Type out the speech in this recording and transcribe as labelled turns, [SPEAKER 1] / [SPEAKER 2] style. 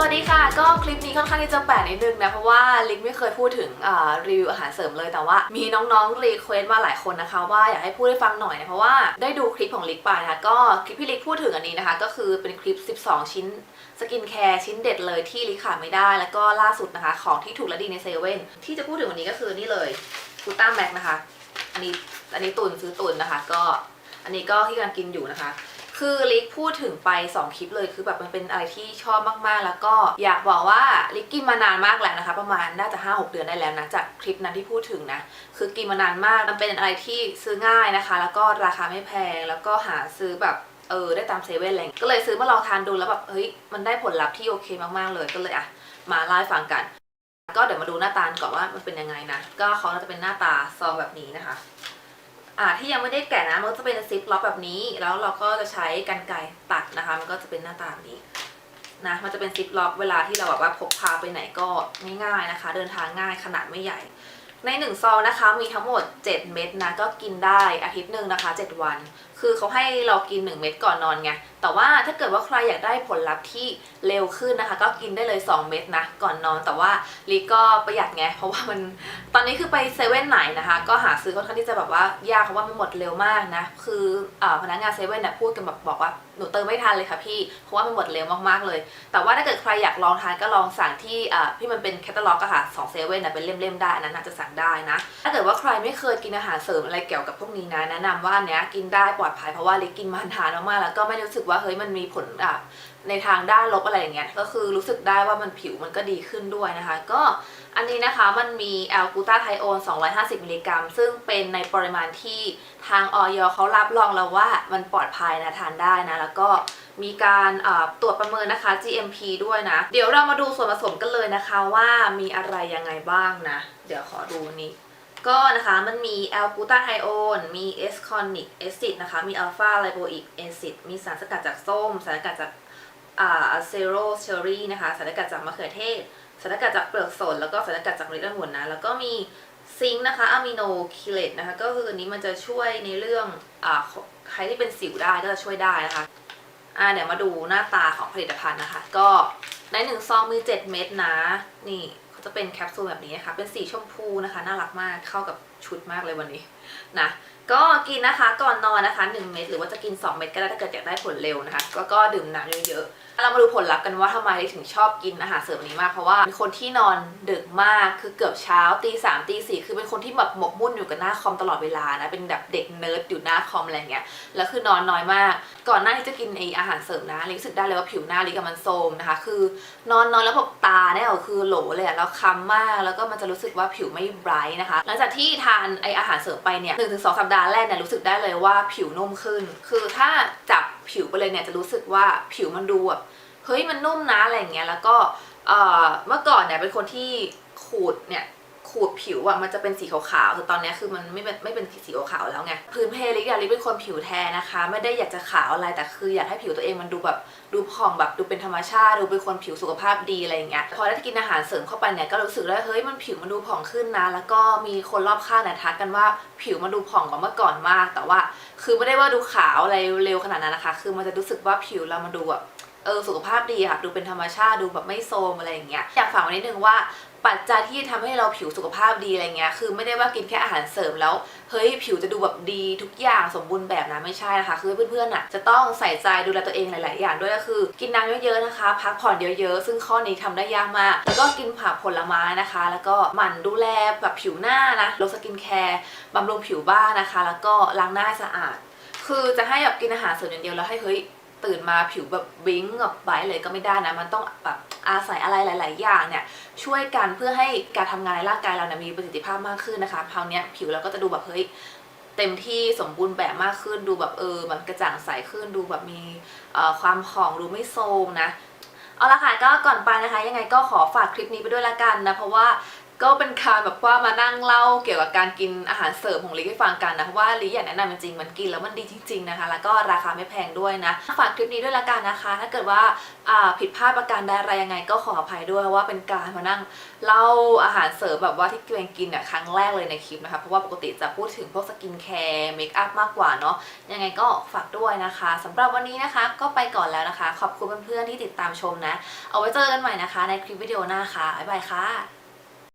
[SPEAKER 1] สวัสดีค่ะ ก็คลิปนี้ค่อนข้างที่จะแปลกนิดนึงนะ เพราะว่าลิกไม่เคยพูดถึงรีวิวอาหารเสริมเลยแต่ว่ามีน้องๆรีเควสต์มาหลายคนนะคะ ว่าอยากให้พูดให้ฟังหน่อยนะเพราะว่าได้ดูคลิปของลิกไปนะคะก็คลิปที่ลิกพูดถึงอันนี้นะคะ ก็คือเป็นคลิป 12 ชิ้นสกินแคร์ชิ้นเด็ดเลยที่ลิขาดไม่ได้ แล้วก็ล่าสุดนะคะของที่ถูกและดีในเซเว่นที่จะพูดถึงวันนี้ก็คือนี่เลยกูต้าแม็กนะคะ อันนี้อันนี้ตุนซื้อตุนนะคะ ก็อันนี้ก็ที่กำลังกินอยู่นะคะ คือลิกพูดถึงไป 2 คลิปเลยคือแบบมันเป็นอะไรที่ชอบมากๆ แล้วก็อยากบอกว่าลิกกินมานานมากแล้วนะคะ ประมาณน่าจะ 5-6 เดือนได้แล้วนะ จากคลิปนั้นที่พูดถึงนะ คือกินมานานมากมันเป็นอะไรที่ซื้อง่ายนะคะ แล้วก็ราคาไม่แพงแล้วก็หาซื้อแบบเออได้ตามเซเว่นอะไรอย่างก็เลยซื้อมาลองทานดูแล้วแบบเฮ้ยมันได้ผลลัพธ์ที่โอเคมากๆเลยก็เลยอะมาเล่ฟังกัน ก็เดี๋ยวมาดูหน้าตาก่อนว่ามันเป็นยังไงนะก็เขาจะเป็นหน้าตาซองแบบนี้นะคะ อ่าที่ยังไม่ได้แกะนะมันก็จะเป็นซิปล็อกแบบนี้ แล้วเราก็จะใช้กันไก่ตัดนะคะ มันก็จะเป็นหน้าตาแบบนี้นะมันจะเป็นซิปล็อกเวลาที่เราแบบว่าพกพาไปไหนก็ง่ายๆนะคะ เดินทางง่ายขนาดไม่ใหญ่ ในหนึ่งซองนะคะมีทั้งหมด 7 เม็ดนะก็กินได้อาทิตย์หนึ่งนะคะ 7 วันคือเขาให้เรากิน 1 เม็ดก่อนนอนไง แต่ว่าถ้าเกิดว่าใครอยากได้ผลลัพธ์ที่เร็วขึ้นนะคะ ก็กินได้เลย 2 เม็ดนะก่อนนอน แต่ว่าลีก็ประหยัดไง เพราะว่ามันตอนนี้คือไปเซเว่นไหนนะคะ ก็หาซื้อค่อนข้างที่จะแบบว่ายากเพราะว่ามันหมดเร็วมากนะ คืออพนักงานเซเว่นเนี่ยพูดกันแบบบอกว่าหนูเติมไม่ทันเลยค่ะพี่ เพราะว่ามันหมดเร็วมากๆเลย แต่ว่าถ้าเกิดใครอยากลองทานก็ลองสั่งที่อ่าที่มันเป็นแคตตาล็อกอะค่ะสองเซเว่นนะเป็นเล่มๆได้นนั้นอาจจะสั่งได้นะ ถ้าเกิดว่าใครไม่เคยกินอาหารเสริมอะไรเกี่ยวกับพวกนี้นะแนะนำว่าเนี้ยกินได้ปลอดดภัยเพราะว่าลิกกินมานานมากๆแล้วก็ไม่รู้สึกว่าเฮ้ยมันมีผลอะในทางด้านลบอะไรอย่างเงี้ยก็คือรู้สึกได้ว่ามันผิวมันก็ดีขึ้นด้วยนะคะ ก็อันนี้นะคะมันมีแอลกูตาไทโอน 250 มิลลิกรัม ซึ่งเป็นในปริมาณที่ทางออยเขารับรองแล้วว่ามันปลอดภัยนะทานได้นะ แล้วก็มีการตรวจประเมินนะคะ GMP ด้วยนะ เดี๋ยวเรามาดูส่วนผสมกันเลยนะคะว่ามีอะไรยังไงบ้างนะ เดี๋ยวขอดูนี่ ก็นะคะมันมีแอลกูตาไทโอนมีเอสคอนิกแอซิดนะคะ มีอัลฟาไลโบอิกแอซิดมีสารสกัดจากส้ม สารสกัดจากอ่าเซโรเชอรี่นะคะ สารสกัดจากมะเขือเทศ สารสกัดจากเปลือกสน แล้วก็สารสกัดจากเมล็ดองุ่นนะ แล้วก็มีซิงค์นะคะอะมิโนคิเลตนะคะ ก็คืออันนี้มันจะช่วยในเรื่องอ่าใครที่เป็นสิวได้ก็จะช่วยได้นะคะอ่าเดี๋ยวมาดูหน้าตาของผลิตภัณฑ์นะคะ ก็ในหนึ่งซองมี 7 เม็ดนะ นี่ จะเป็นแคปซูลแบบนี้นะคะ เป็นสีชมพูนะคะ น่ารักมากเข้ากับชุดมากเลยวันนี้ นะก็กินนะคะก่อนนอนนะคะ 1 เม็ดหรือว่าจะกิน 2 เม็ดก็ได้ถ้าเกิดอยากได้ผลเร็วนะคะก็ก็ดื่มน้ำเยอะๆเรามาดูผลลัพธ์กันว่าทำไมถึงชอบกินอาหารเสริมนี้มากเพราะว่าเป็นคนที่นอนดึกมากคือเกือบเช้าตีสามตีสี่คือเป็นคนที่แบบหมกมุ่นอยู่กับหน้าคอมตลอดเวลานะเป็นแบบเด็กเนิร์ดอยู่หน้าคอมอะไรเงี้ยแล้วคือนอนน้อยมาก ก่อนหน้าที่จะกินไออาหารเสริมนะรู้สึกได้เลยว่าผิวหน้าลิกับมันโทมนะคะ คือนอนนอนแล้วแบบตาเนี่ยคือโหลเลยอะแล้วค้ำมากแล้วก็มันจะรู้สึกว่าผิวไม่ไบรท์นะคะหลังจากที่ทานไออาหารเสริมไปเนี่ยหนึ่งถึงสองสัปดาห์แรกเนี่ยรู้สึกได้เลยว่าผิวนุ่มขึ้น คือถ้าจับผิวไปเลยเนี่ยจะรู้สึกว่าผิวมันดูแบบเฮ้ยมันนุ่มนะอะไรอย่างเงี้ยแล้วก็เอ่อเมื่อก่อนเนี่ยเป็นคนที่ขูดเนี่ย ขูดผิวอะมันจะเป็นสีขาวๆแต่ตอนนี้คือมันไม่เป็นไม่เป็นสีขาวๆแล้วไง พื้นเพลิกอะลิเป็นคนผิวแทนนะคะ ไม่ได้อยากจะขาวอะไร แต่คืออยากให้ผิวตัวเองมันดูแบบดูผ่องแบบดูเป็นธรรมชาติ ดูเป็นคนผิวสุขภาพดีอะไรอย่างเงี้ย พอได้กินอาหารเสริมเข้าไปเนี่ยก็รู้สึกได้เฮ้ยมันผิวมันดูผ่องขึ้นนะ แล้วก็มีคนรอบข้างเนี่ยทักกันว่าผิวมันดูผ่องกว่าเมื่อก่อนมาก แต่ว่า คือไม่ได้ว่าดูขาวอะไรเร็วขนาดนั้นนะคะ คือมันจะรู้สึกว่าผิวเรามันดูแบบ เออสุขภาพดีค่ะดูเป็นธรรมชาติดูแบบไม่โทรมอะไรอย่างเงี้ยอยากฝากไว้นิดนึงว่าปัจจัยที่ทำให้เราผิวสุขภาพดีอะไรเงี้ยคือไม่ได้ว่ากินแค่อาหารเสริมแล้วเฮ้ยผิวจะดูแบบดีทุกอย่างสมบูรณ์แบบนะไม่ใช่นะคะ คือเพื่อนๆอะจะต้องใส่ใจดูแลตัวเองหลาย ๆ อย่างด้วยก็คือ กินน้ำเยอะๆนะคะ พักผ่อนเยอะๆ ซึ่งข้อนี้ทำได้ยากมาก แล้วก็กินผักผลไม้นะคะ แล้วก็หมั่นดูแลแบบผิวหน้านะลดสกินแคร์บำรุงผิวบ้างนะคะ แล้วก็ล้างหน้าสะอาด คือจะให้แบบกินอาหารเสริมอย่างเดียวแล้วให้เฮ้ย ตื่นมาผิวแบบวิ้งแบบไบเลยก็ไม่ได้นะ มันต้องแบบอาศัยอะไรหลาย ๆ อย่างเนี่ยช่วยกันเพื่อให้การทำงานในร่างกายเราเนี่ยมีประสิทธิภาพมากขึ้นนะคะคราวนี้ผิวเราก็จะดูแบบเฮ้ยเต็มที่สมบูรณ์แบบมากขึ้นดูแบบเออมันกระจ่างใสขึ้นดูแบบมีความผ่องดูไม่โทมนะเอาละค่ะก็ก่อนไปนะคะ ยังไงก็ขอฝากคลิปนี้ไปด้วยละกันนะเพราะว่า ก็เป็นการแบบว่ามานั่งเล่าเกี่ยวกับการกินอาหารเสริมของลิให้ฟังกันนะเพราะว่าลิอยากแนะนำจริงๆมันกินแล้วมันดีจริงๆนะคะ แล้วก็ราคาไม่แพงด้วยนะ ฝากคลิปนี้ด้วยละกันนะคะ ถ้าเกิดว่าผิดพลาดประการใดอะไรยังไง ก็ขออภัยด้วยว่าเป็นการมานั่งเล่าอาหารเสริมแบบว่าที่ตัวเองกินเนี่ยครั้งแรกเลยในคลิปนะคะเพราะว่าปกติจะพูดถึงพวกสกินแคร์เมคอัพมากกว่าเนาะยังไงก็ฝากด้วยนะคะสำหรับวันนี้นะคะก็ไปก่อนแล้วนะคะ ขอบคุณเพื่อนๆที่ติดตามชมนะ เอาไว้เจอกันใหม่นะคะ ในคลิปวิดีโอหน้าค่ะบ๊ายบายค่ะ